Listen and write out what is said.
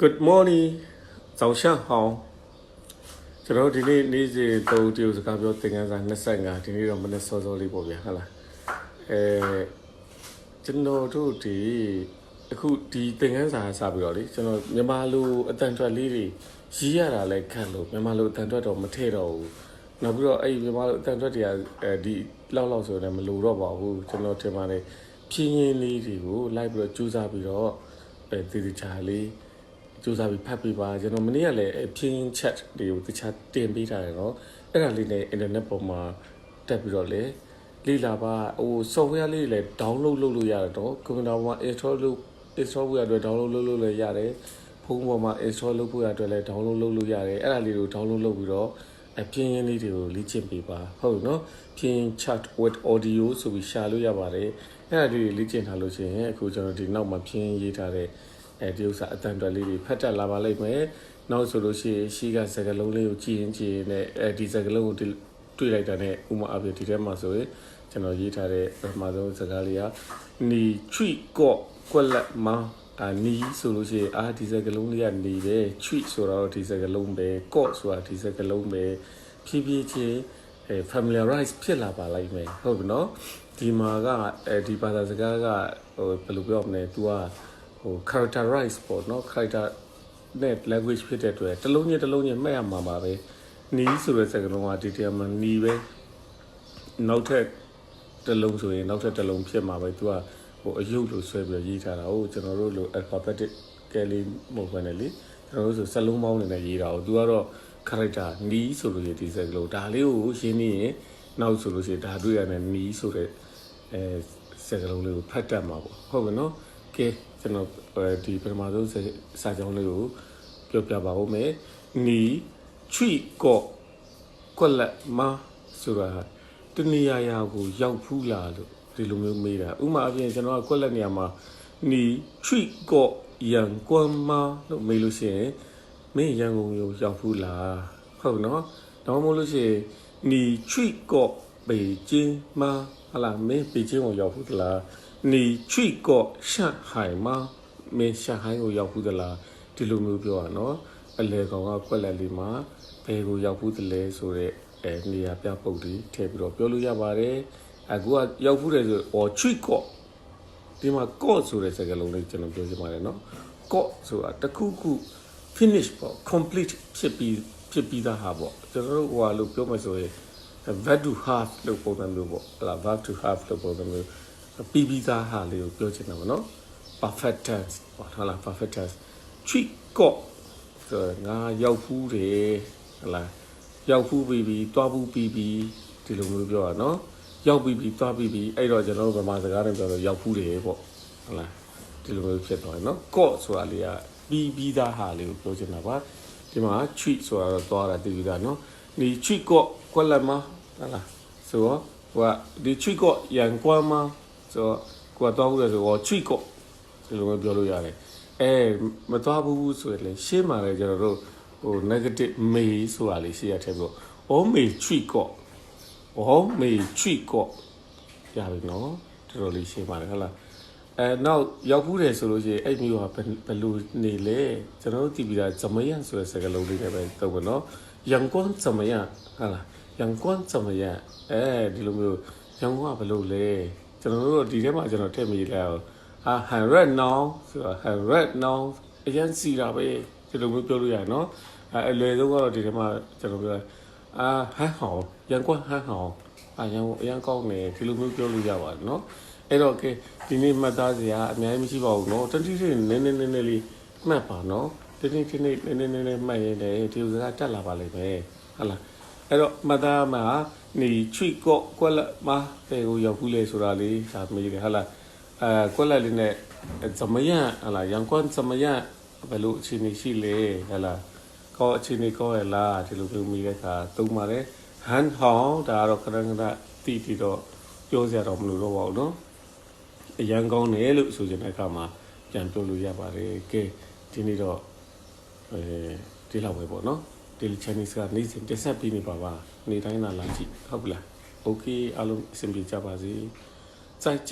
Good morning 早上好ကျွန်တော်တို့ဒီနေ့နေ့စဉ်သုံးတရုတ်စကားပြောသင်ခန်းစာ25ဒီနေ့တော့မနေ့စောစောလေးပေါ့ဗျာဟုတ်လားအဲကျွန်တော်တို့ဒီအခုဒီသင်ခန်းစာစပြီးတော့လေကျွန်တော်မြန်မာလိုအတန်ထွက်လေးတွေရေးရတာလည်းခက်လို့မြန်မာလိုအတန်ထွက်တော့မထည့်တော့ဘူးနောက်ပြီးတော့အဲ့ဒီမြန်မာလိုအတန်ထွက်တွေကအဲဒီလောက်လောက်ဆိုရင်မလိုတော့ပါဘူးကျွန်တော်ထင်ပါတယ်ဖြင်းရင်းလေးတွေကိုလိုက်ပြီးတော့ကြိုးစားပြီးတော့အဲတည်တည်ချာလေး စူးစမ်းပြီးဖတ်ပြပါကျွန်တော်မနေ့ကလည်းအပြင်း chat တွေကိုတခြားတင်ပေးထားတယ်နော်အဲ့ဒါလေးနဲ့ internet ပေါ်မှာတက်ပြီးတော့လေလေ့လာပါဟို software လေးတွေလည်း download လုပ်လို့ရတယ်တော့ကွန်ပျူတာပေါ်မှာ install လုပ် install ဖို့ရအတွက် download လုပ်လို့လည်းရတယ်ဖုန်းပေါ်မှာ install လုပ်ဖို့ရအတွက်လည်း download လုပ်လို့ရတယ်အဲ့ဒါလေးကို download လုပ်ပြီးတော့အပြင်းရင်းလေးတွေကိုလေ့ကျင့်ပေးပါဟုတ်နော်ပြင်း chat with audio ဆိုပြီးရှာလို့ရပါတယ်အဲ့ဒါလေးတွေလေ့ကျင့်ထားလို့ရှိရင်အခုကျွန်တော်ဒီနောက်မှာပြင်းရေးထားတဲ့ အဲဒီဥစ္စာအတန်တွက်လေးတွေဖတ်တက်လာပါလိမ့်မယ်။နောက်ဆိုလို့ရှိရင်ရှိကစကလုံးလေးကိုကြည်ရင်ကြည်ရင်နဲ့အဲဒီစကလုံးကိုတွေ့လိုက်တာနဲ့ဥမာအပြဒီထဲမှာဆိုရင်ကျွန်တော်ရေးထားတဲ့ပထမဆုံးစကားလေးကနီချွိကော့ကွက်လက်မအာနီဆိုလို့ရှိရင်အာဒီစကလုံးလေးကနေတယ်ချွိဆိုတော့ဒီစကလုံးပဲကော့ဆိုတာဒီစကလုံးပဲဖြည်းဖြည်းချင်းအဲ familiarize ဖြစ်လာပါလိမ့်မယ်ဟုတ်ပြီနော်ဒီမှာကအဲဒီဘာသာစကားကဟိုဘယ်လိုပြောမလဲ तू က ဟို characterize ပေါ့နော် character နဲ့ language ဖြစ်တဲ့အတွက်တစ်လုံးချင်းတစ်လုံးချင်းမှတ်ရမှာပါပဲနီးဆိုတဲ့စကားလုံးကဒီတရားမှာနီးပဲနောက်ထပ်တစ်လုံးဆိုရင်နောက်ထပ်တစ်လုံးဖြစ်မှာပဲသူကဟိုအယုတ်လို့ဆွဲပြီးရေးထားတာဟုတ်ကျွန်တော်တို့လို alphabetic ကလေးမဟုတ်ဘဲနဲ့လေကျွန်တော်တို့ဆိုစလုံးပေါင်းနေနဲ့ရေးတာဟုတ်သူကတော့ character နီးဆိုလို့ရဒီစကားလုံးဒါလေးကိုရှင်းနေရင်နောက်ဆိုလို့ရှိရင်ဒါတွေ့ရတဲ့နီးဆိုတဲ့အဲစကားလုံးလေးကိုဖတ်တတ်မှာပေါ့ဟုတ်ကဲ့နော် ကဲကျွန်တော်ဒီပထမဆုံးစာကြောင်းလေးကိုပြောပြပါဦးမယ်နီချွိကော့ကွက်လက်မဆိုတာတနေရာရာကိုရောက်ဖူးလာလို့ဒီလိုမျိုးမေးတာဥမာအပြင်ကျွန်တော်ကကွက်လက်နေရာမှာနီချွိကော့ရန်ကွမ်မလို့မေးလို့ရှိရင်မင်းရန်ကုန်ကိုရောက်ဖူးလားဟုတ်နော်တော့မလို့ရှိရင်နီချွိကော့ပေကျင်းမဟလာမင်းပေကျင်းကိုရောက်ဖူးသ လီချွိကော့ရှန်ဟိုင်မှာမင်းရှန်ဟိုင်ကိုရောက်ဘူးသလားဒီလိုမျိုးပြောတာနော်အလဲကောင်ကကွက်လက်လေးမှာဘယ်ကိုရောက်ဘူးသလဲဆိုတော့အဲနေရာပြပုတ်တွေထည့်ပြီးတော့ပြောလို့ရပါတယ်အခုကရောက်ဘူးတယ်ဆိုတော့ချွိကော့ဒီမှာကော့ဆိုတဲ့စကားလုံးလေးကျွန်တော်ပြောချင်ပါတယ်နော်ကော့ဆိုတာတခုခု finish ပေါ့ complete ဖြစ်ပြီးဖြစ်ပြီးသားဟာပေါ့ကျွန်တော်တို့ဟိုဟာလို့ပြောမှဆိုရင် verb to have လို့ပုံစံမျိုးပေါ့ဟလာ verb to have လို့ပုံစံမျိုး ပြီးပြီးသားဟာလေးကိုပြောချင်တာပေါ့နော် perfect tense ပေါ့ဟုတ်လား perfect tense ချွိကော့ဆိုငါရောက်ဖူးတယ်ဟုတ်လားရောက်ဖူးပြီးပြီးတွားဖူးပြီးပြီးဒီလိုမျိုးပြောတာနော်ရောက်ပြီးပြီးတွားပြီးပြီးအဲ့တော့ကျွန်တော်တို့ဗမာစကားနဲ့ပြောတော့ရောက်ဖူးတယ်ပေါ့ဟုတ်လားဒီလိုမျိုးဖြစ်သွားတယ်နော်ကော့ဆိုတာလေးကပြီးပြီးသားဟာလေးကိုပြောချင်တာပါဒီမှာချွိဆိုတာတော့တွားတာတည်ပြီးသားနော်ဒီချွိကော့ကွက်လက်မဟုတ်လားဆိုတော့ဟိုကဒီချွိကော့ရန်ကွမ်းမ ဆိုတော့ကိုကတော့ဘူးလေဆိုတော့ချွိကော့ဒီလိုမျိုးပြောလို့ရတယ်အဲမသွားဘူးဆိုရင်လေရှင်းပါလေကျွန်တော်တို့ဟို negative မေဆိုတာလေးရှင်းရတဲ့ပြီးတော့ဩမေချွိကော့ဩမေချွိကော့ရပြီနော်တော်တော်လေးရှင်းပါတယ်ဟုတ်လားအဲနောက်ရောက်ဘူးတယ်ဆိုလို့ရှိရင်အဲ့မျိုးကဘယ်လိုနေလဲကျွန်တော်တို့တည်ပြီးသားဇမယန်ဆိုတဲ့စကားလုံးလေးနဲ့ပဲသုံးပါနော်ရန်ကုန်ဇမယန်ဟုတ်လားရန်ကုန်ဇမယန်အဲဒီလိုမျိုးရန်ကုန်ကဘယ်လိုလဲ ကျွန်တော်တို့ဒီထဲမှာကျွန်တော်ထည့်မိလိုက်အောင်အာ100 now ဆိုတာ100 now အရင်စီတာပဲဒီလိုမျိုးပြောလို့ရတယ်နော်အဲအလွယ်ဆုံးကတော့ဒီထဲမှာကျွန်တော်ပြောအာဟန်ဟောင်းရန်ကွဟန်ဟောင်းအာရန်အရန်ကောင်းတယ်ဒီလိုမျိုးပြောလို့ရပါတယ်နော်အဲ့တော့ကဲဒီနေ့မှတ်သားစရာအများကြီးမရှိပါဘူးနော်တတိတိနည်းနည်းနည်းနည်းလေးမှတ်ပါနော်ဒီနေ့ဒီနေ့နည်းနည်းနည်းနည်းမှတ်ရင်လည်းဒီဥစ္စာတက်လာပါလိမ့်မယ်ဟုတ်လား အဲ့တော့မှတ်သားမှာနေချွိကော့ကွက်လက်မတဲ့ကိုရောက်ဘူးလေဆိုတာလေးဒါမေးတယ်ဟုတ်လားအဲကွက်လက်လေးနဲ့ဇမယန်ဟုတ်လားရန်ကွမ်ဇမယန်ဘယ်လိုအခြေအနေရှိလဲဟုတ်လားကောအခြေအနေကောရလားဒီလိုမျိုးမိတဲ့အခါသုံးပါတယ်ဟန်ဟောင်းဒါကတော့ခဏခဏတီးတီးတော့ပြောစရာတော့မလိုတော့ပါဘူးနော်အရန်ကောင်းတယ်လို့ဆိုချင်တဲ့အခါမှာပြန်ပြောလို့ရပါတယ်ကဲဒီနေ့တော့အဲဒီလောက်ပဲပေါ့နော် daily chinese ကနေ့စဉ်တက်ဆက်ပြီးနေပါပါနေ့တိုင်းလာလာကြည့်ဟုတ်ပြီလား okay အားလုံးအဆင်ပြေကြပါစေ再见